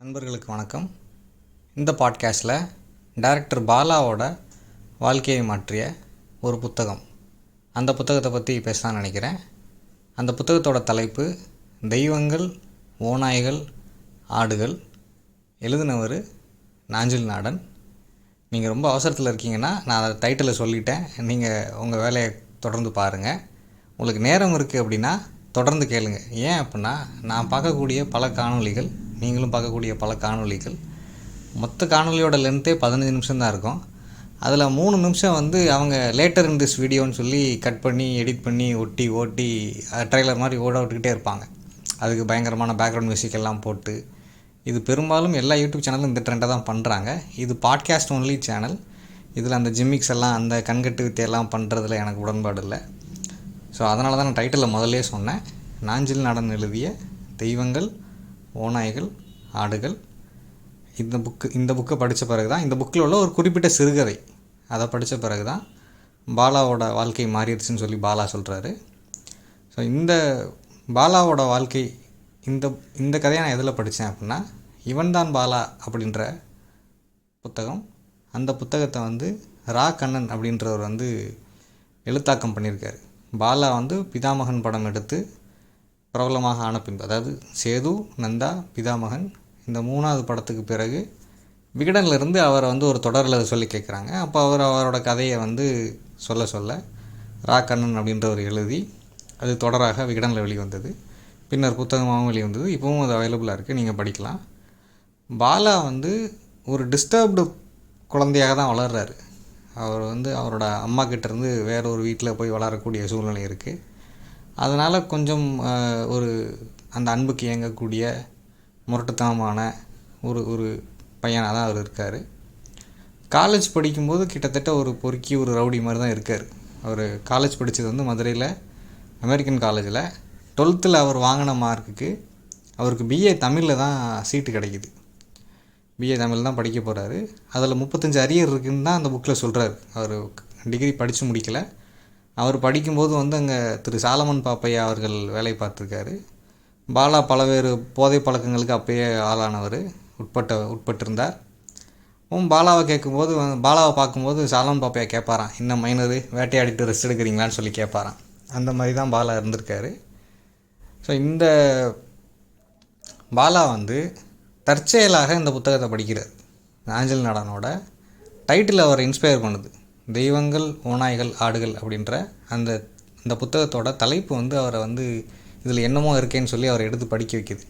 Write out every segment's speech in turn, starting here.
நண்பர்களுக்கு வணக்கம். இந்த பாட்காஸ்டில் டைரக்டர் பாலாவோட வாழ்க்கையை மாற்றிய ஒரு புத்தகம். அந்த புத்தகத்தை பற்றி பேசலாம்னு நினைக்கிறேன். அந்த புத்தகத்தோட தலைப்பு தெய்வங்கள் ஓநாய்கள் ஆடுகள் எழுதினவர் நாஞ்சில் நாடன். நீங்கள் ரொம்ப அவசரத்தில் இருக்கீங்கன்னா நான் அதை டைட்டிலை சொல்லிட்டேன். நீங்கள் உங்கள் வேலையை தொடர்ந்து பாருங்கள் உங்களுக்கு நேரம் இருக்குது அப்படின்னா தொடர்ந்து கேளுங்க. ஏன் அப்படின்னா நான் பார்க்கக்கூடிய பல காணொளிகள் நீங்களும் பார்க்கக்கூடிய பல காணொளிகள். மொத்த காணொளியோட லென்த்தே பதினஞ்சு நிமிஷம் தான் இருக்கும். அதில் மூணு நிமிஷம் வந்து அவங்க லேட்டர் இன் திஸ் வீடியோன்னு சொல்லி கட் பண்ணி எடிட் பண்ணி ஒட்டி ஓட்டி ட்ரெய்லர் மாதிரி ஓட விட்டுக்கிட்டே இருப்பாங்க. அதுக்கு பயங்கரமான பேக்ரவுண்ட் மியூசிக் எல்லாம் போட்டு இது பெரும்பாலும் எல்லா யூடியூப் சேனலும் இந்த ட்ரெண்டை தான் பண்ணுறாங்க இது பாட்காஸ்ட் ஒன்லி சேனல் இதில் அந்த ஜிம்மிக்ஸ் எல்லாம் அந்த கண்கட்டு வித்தையெல்லாம் பண்ணுறதுல எனக்கு உடன்பாடு இல்லை. ஸோ அதனால தான் நான் டைட்டிலில் முதல்லே சொன்னேன். நாஞ்சில் நடன் எழுதிய தெய்வங்கள் ஓநாய்கள் ஆடுகள். இந்த புக்கு இந்த புக்கை படித்த பிறகு தான் இந்த புக்கில் உள்ள ஒரு குறிப்பிட்ட சிறுகதை. அதை படித்த பிறகு தான் பாலாவோட வாழ்க்கை மாறிடுச்சுன்னு சொல்லி பாலா சொல்கிறாரு ஸோ இந்த பாலாவோட வாழ்க்கை இந்த இந்த கதையை நான் எதில் படித்தேன் அப்படின்னா இவன்தான் பாலா அப்படின்ற புத்தகம். அந்த புத்தகத்தை வந்து ரா கண்ணன் அப்படின்றவர் வந்து எழுத்தாக்கம் பண்ணியிருக்காரு. பாலா வந்து பிதாமகன் படம் எடுத்து பிரபலமாக ஆன பின்பு அதாவது சேது நந்தா பிதாமகன் இந்த மூணாவது படத்துக்கு பிறகு விகடன்லேருந்து அவரை வந்து ஒரு தொடரில் சொல்லி கேட்குறாங்க. அப்போ அவர் அவரோட கதையை வந்து சொல்ல சொல்ல ரா கண்ணன் அப்படின்றவர் எழுதி அது தொடராக விகடனில் வெளிவந்தது. பின்னர் புத்தகமாகவும் வெளிவந்தது. இப்போவும் அது அவைலபிளாக இருக்குது நீங்கள் படிக்கலாம். பாலா வந்து ஒரு டிஸ்டர்ப்டு குழந்தையாக தான் வளர்றாரு. அவர் வந்து அவரோட அம்மா கிட்டேருந்து வேற ஒரு வீட்டில் போய் வளரக்கூடிய சூழ்நிலை இருக்குது அதனால் கொஞ்சம் ஒரு அந்த அன்புக்கு இயங்கக்கூடிய முரட்டுத்தனமான ஒரு ஒரு பையனாக தான் அவர் இருக்கார். காலேஜ் படிக்கும்போது கிட்டத்தட்ட ஒரு பொறுக்கி ஒரு ரவுடி மாதிரி தான் இருக்கார். அவர் காலேஜ் படித்தது வந்து மதுரையில் அமெரிக்கன் காலேஜில். டுவெல்த்தில் அவர் வாங்கின மார்க்குக்கு அவருக்கு பிஏ தமிழில் தான் சீட்டு கிடைக்குது. பிஏ தமிழ் தான் படிக்க போகிறாரு அதில் முப்பத்தஞ்சு அரியர் இருக்குதுன்னு தான் அந்த புக்கில் சொல்கிறாரு அவர் டிகிரி படித்து முடிக்கலை. அவர் படிக்கும்போது வந்து அங்கே திரு சாலமன் பாப்பையா அவர்கள் வேலை பார்த்துருக்காரு. பாலா பலவேறு போதை பழக்கங்களுக்கு அப்பயே ஆளானவர் உட்பட்ட உட்பட்டிருந்தார். பாலாவை கேட்கும்போது பாலாவை பார்க்கும்போது சாலமன் பாப்பையா கேட்பாராம் இன்னும் மைனரு வேட்டையாடிட்டு ரெஸ்ட் எடுக்கிறீங்களான்னு சொல்லி கேட்பாராம். அந்த மாதிரி தான் பாலா இருந்திருக்காரு. ஸோ இந்த பாலா வந்து தற்செயலாக இந்த புத்தகத்தை படிக்கிறார் ஆஞ்சல் நாடானோட. டைட்டில் அவரை இன்ஸ்பயர் பண்ணுது. தெய்வங்கள் ஓநாய்கள் ஆடுகள் அப்படின்ற அந்த அந்த புத்தகத்தோட தலைப்பு வந்து அவரை வந்து இதில் என்னமோ இருக்கேன்னு சொல்லி அவரை எடுத்து படிக்க வைக்குது.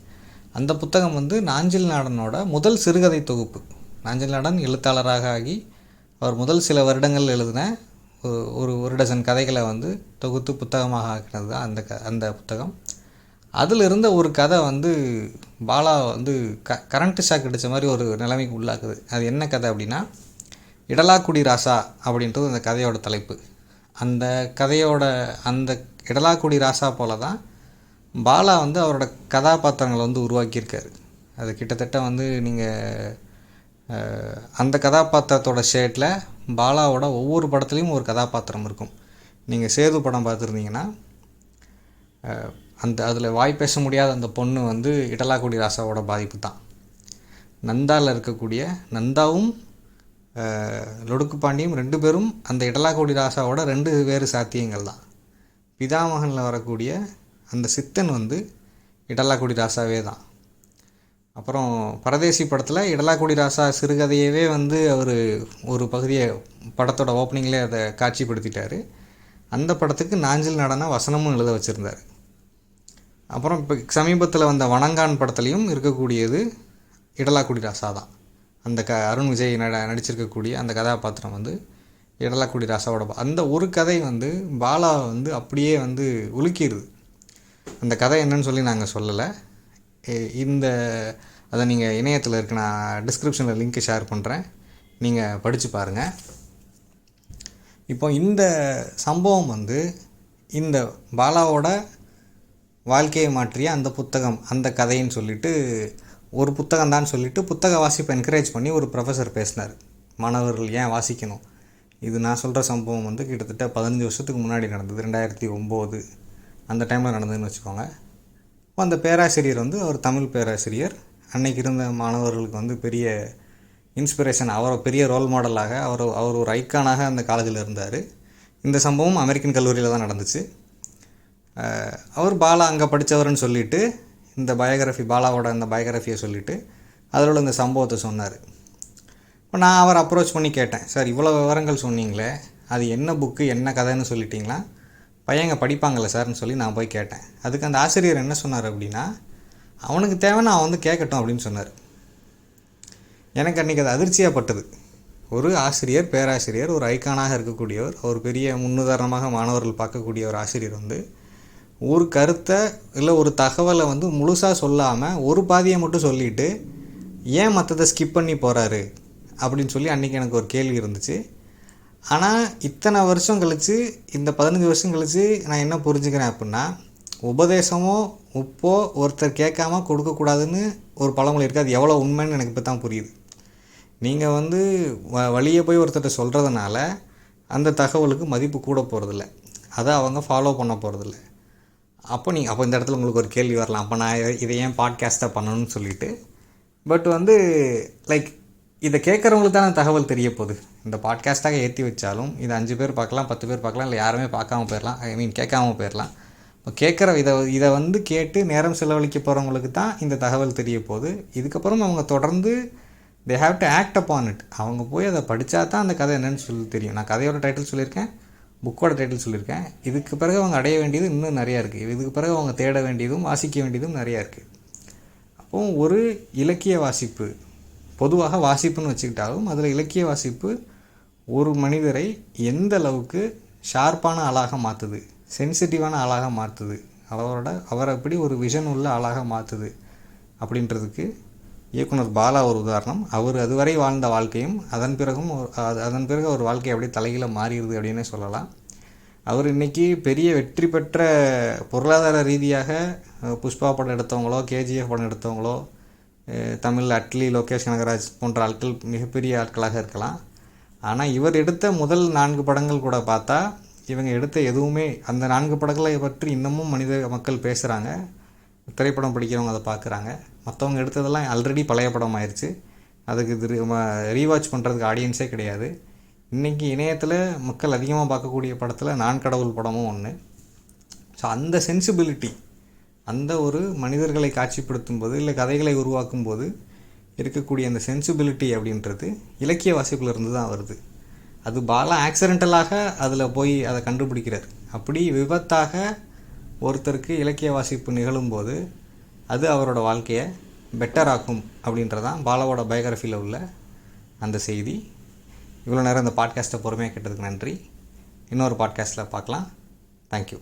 அந்த புத்தகம் வந்து நாஞ்சில் நாடனோட முதல் சிறுகதை தொகுப்பு. நாஞ்சில் நாடன் எழுத்தாளராக ஆகி அவர் முதல் சில வருடங்கள் எழுதின ஒரு ஒரு ஒரு டசன் கதைகளை வந்து தொகுத்து புத்தகமாக ஆக்கினது தான் அந்த க அந்த புத்தகம். அதில் இருந்த ஒரு கதை வந்து பாலா வந்து க கரண்ட் ஷாக் அடித்த மாதிரி ஒரு நிலைமைக்கு உள்ளாக்குது. அது என்ன கதை அப்படின்னா இடலாக்குடி ராசா அப்படின்றது அந்த கதையோட தலைப்பு. அந்த கதையோட அந்த இடலாக்குடி ராசா போல தான் பாலா வந்து அவரோட கதாபாத்திரங்களை வந்து உருவாக்கியிருக்காரு. அது கிட்டத்தட்ட வந்து நீங்கள் அந்த கதாபாத்திரத்தோட ஷேட்டில் பாலாவோட ஒவ்வொரு படத்துலேயும் ஒரு கதாபாத்திரம் இருக்கும். நீங்கள் சேது படம் பார்த்துருந்தீங்கன்னா அந்த அதில் வாய் பேச முடியாத அந்த பொண்ணு வந்து இடலாக்குடி ராசாவோட பாதிப்பு தான் நந்தாவில் இருக்கக்கூடிய நந்தாவும் லொடுக்கு பாண்டியும் ரெண்டு பேரும் அந்த இடலாக்கோடி ராசாவோட ரெண்டு வேறு சாத்தியங்கள் தான். பிதாமகனில் வரக்கூடிய அந்த சித்தன் வந்து இடலாக்குடி ராசாவே தான். அப்புறம் பரதேசி படத்தில் இடலாக்குடி ராசா சிறுகதையவே வந்து அவர் ஒரு பகுதியை படத்தோட ஓப்பனிங்லேயே அதை காட்சிப்படுத்திட்டார். அந்த படத்துக்கு நாஞ்சில் நடன வசனமும் எழுத வச்சுருந்தார். அப்புறம் இப்போ சமீபத்தில் வந்த வணங்கான் படத்துலையும் இருக்கக்கூடியது இடலாக்குடி ராசா தான். அந்த க அருண் விஜய் நட நடிச்சிருக்கக்கூடிய அந்த கதாபாத்திரம் வந்து இடலாக்குடி ராசாவோட அந்த ஒரு கதை வந்து பாலா வந்து அப்படியே வந்து உலுக்கிடுது அந்த கதை என்னன்னு சொல்லி நாங்கள் சொல்லலை. இந்த அதை நீங்கள் இணையத்தில் இருக்க நான் டிஸ்கிரிப்ஷனில் லிங்க்கை ஷேர் பண்ணுறேன் நீங்கள் படித்து பாருங்கள் இப்போ இந்த சம்பவம் வந்து இந்த பாலாவோட வாழ்க்கையை மாற்றிய அந்த புத்தகம் அந்த கதைன்னு சொல்லிட்டு ஒரு புத்தகம் தான் சொல்லிவிட்டு புத்தக வாசிப்பை என்கரேஜ் பண்ணி ஒரு ப்ரொஃபஸர் பேசினார். மாணவர்கள் ஏன் வாசிக்கணும்? இது நான் சொல்கிற சம்பவம் வந்து கிட்டத்தட்ட பதினஞ்சு வருஷத்துக்கு முன்னாடி நடந்தது ரெண்டாயிரத்தி ஒம்பது. அந்த டைமில் நடந்ததுன்னு வச்சுக்கோங்க. இப்போ அந்த பேராசிரியர் வந்து அவர் தமிழ் பேராசிரியர். அன்னைக்கு இருந்த மாணவர்களுக்கு வந்து பெரிய இன்ஸ்பிரேஷன் அவரை பெரிய ரோல் மாடலாக அவர் அவர் ஒரு ஐக்கானாக அந்த காலேஜில் இருந்தார். இந்த சம்பவம் அமெரிக்கன் கல்லூரியில் தான் நடந்துச்சு. அவர் பாலா அங்கே படித்தவர்னு சொல்லிட்டு இந்த பயோகிராஃபி பாலாவோட அந்த பயோகிராஃபியை சொல்லிவிட்டு அதில் உள்ள இந்த சம்பவத்தை சொன்னார். இப்போ நான் அவர் அப்ரோச் பண்ணி கேட்டேன். சார் இவ்வளோ விவரங்கள் சொன்னீங்களே அது என்ன புக்கு என்ன கதைன்னு சொல்லிட்டீங்களா? பையங்க படிப்பாங்களே சார்னு சொல்லி நான் போய் கேட்டேன். அதுக்கு அந்த ஆசிரியர் என்ன சொன்னார் அப்படின்னா அவனுக்கு தேவை அவன் வந்து கேட்கட்டும் அப்படின்னு சொன்னார். எனக்கு அன்றைக்கி அது அதிர்ச்சியாகப்பட்டது ஒரு ஆசிரியர் பேராசிரியர் ஒரு ஐக்கானாக இருக்கக்கூடியவர் ஒரு பெரிய முன்னுதாரணமாக மாணவர்கள் பார்க்கக்கூடிய ஒரு ஆசிரியர் வந்து ஒரு கருத்தை இல்லை ஒரு தகவலை வந்து முழுசாக சொல்லாமல் ஒரு பாதியை மட்டும் சொல்லிவிட்டு ஏன் மற்றதை ஸ்கிப் பண்ணி போகிறாரு அப்படின்னு சொல்லி அன்றைக்கி எனக்கு ஒரு கேள்வி இருந்துச்சு. ஆனால் இத்தனை வருஷம் கழித்து இந்த பதினஞ்சு வருஷம் கழித்து நான் என்ன புரிஞ்சுக்கிறேன் அப்படின்னா உபதேசமோ உப்போ ஒருத்தர் கேட்காம கொடுக்கக்கூடாதுன்னு ஒரு பழமொழி இருக்குது அது எவ்வளோ உண்மைன்னு எனக்கு இப்போ தான் புரியுது. நீங்கள் வந்து வ வழியை போய் ஒருத்தர்கிட்ட சொல்கிறதுனால அந்த தகவலுக்கு மதிப்பு கூட போகிறதில்ல அதை அவங்க ஃபாலோ பண்ண போகிறதில்ல அப்போ நீங்கள் அப்போ இந்த இடத்துல உங்களுக்கு ஒரு கேள்வி வரலாம். அப்போ நான் இதை- ஏன் பாட்காஸ்ட்டாக பண்ணணும்னு சொல்லிட்டு. பட் வந்து லைக் இதை கேட்குறவங்களுக்கு தானே தகவல் தெரிய போகுது. இந்த பாட்காஸ்ட்டாக ஏற்றி வச்சாலும் இதை அஞ்சு பேர் பார்க்கலாம் பத்து பேர் பார்க்கலாம் இல்லை யாருமே பார்க்காம போயிடலாம். ஐ மீன் கேட்காம போயிடலாம். இப்போ கேட்குற இதை இதை வந்து கேட்டு நேரம் செலவழிக்க போகிறவங்களுக்கு தான் இந்த தகவல் தெரிய போகுது. இதுக்கப்புறம் அவங்க தொடர்ந்து they have to act upon it அவங்க போய் அதை படித்தா தான் அந்த கதை என்னன்னு சொல்லி தெரியும். நான் கதையோட டைட்டில் சொல்லியிருக்கேன். புக்கோட டைட்டில் சொல்லியிருக்கேன். இதுக்கு பிறகு அவங்க அடைய வேண்டியது இன்னும் நிறையா இருக்குது இதுக்கு பிறகு அவங்க தேட வேண்டியதும் வாசிக்க வேண்டியதும் நிறையா இருக்குது அப்போது ஒரு இலக்கிய வாசிப்பு பொதுவாக வாசிப்புன்னு வச்சுக்கிட்டாலும் அதில் இலக்கிய வாசிப்பு ஒரு மனிதரை எந்த அளவுக்கு ஷார்ப்பான ஆளாக மாற்றுது சென்சிட்டிவான ஆளாக மாற்றுது அவரோட அவரை எப்படி ஒரு விஷன் உள்ள ஆளாக மாற்றுது அப்படின்றதுக்கு இயக்குனர் பாலா ஒரு உதாரணம். அவர் அதுவரை வாழ்ந்த வாழ்க்கையும் அதன் பிறகும் ஒரு- அதன் பிறகு ஒரு வாழ்க்கை அப்படியே தலைகீழ மாறிடுது அப்படின்னே சொல்லலாம். அவர் இன்னைக்கு பெரிய வெற்றி பெற்ற பொருளாதார ரீதியாக புஷ்பா படம் எடுத்தவங்களோ கேஜிஎஃப் படம் எடுத்தவங்களோ தமிழ் அட்லி லோகேஷ் கனகராஜ் போன்ற ஆட்கள் மிகப்பெரிய ஆட்களாக இருக்கலாம். ஆனால் இவர் எடுத்த முதல் நான்கு படங்கள் கூட பார்த்தா இவங்க எடுத்த எதுவுமே அந்த நான்கு படங்களை பற்றி இன்னமும் மனித மக்கள் பேசுகிறாங்க திரைப்படம் படிக்கிறவங்க அதை பார்க்குறாங்க. மற்றவங்க எடுத்ததெல்லாம் ஆல்ரெடி பழைய படம் ஆயிடுச்சு அதுக்கு இது ரீவாட்ச் பண்ணுறதுக்கு ஆடியன்ஸே கிடையாது. இன்றைக்கி இணையத்தில் மக்கள் அதிகமாக பார்க்கக்கூடிய படத்தில் நான் கடவுள் படமும் ஒன்று ஸோ அந்த சென்சிபிலிட்டி அந்த ஒரு மனிதர்களை காட்சிப்படுத்தும் போது இல்லை கதைகளை உருவாக்கும் போது இருக்கக்கூடிய அந்த சென்சிபிலிட்டி அப்படின்றது இலக்கிய வாசிப்புலேருந்து தான் வருது. அது பாலா ஆக்சிடென்டலாக அதில் போய் அதை கண்டுபிடிக்கிறார். அப்படி விபத்தாக ஒருத்தருக்கு இலக்கிய வாசிப்பு நிகழும்போது அது அவரோட வாழ்க்கையை பெட்டர் ஆக்கும் அப்படின்றதான் பாலாவோட பயோகிராஃபியில் உள்ள அந்த செய்தி. இவ்வளோ நேரம் இந்த பாட்காஸ்ட்டை பொறுமையாக கேட்டதுக்கு நன்றி. இன்னொரு பாட்காஸ்ட்டில் பார்க்கலாம். தேங்க்யூ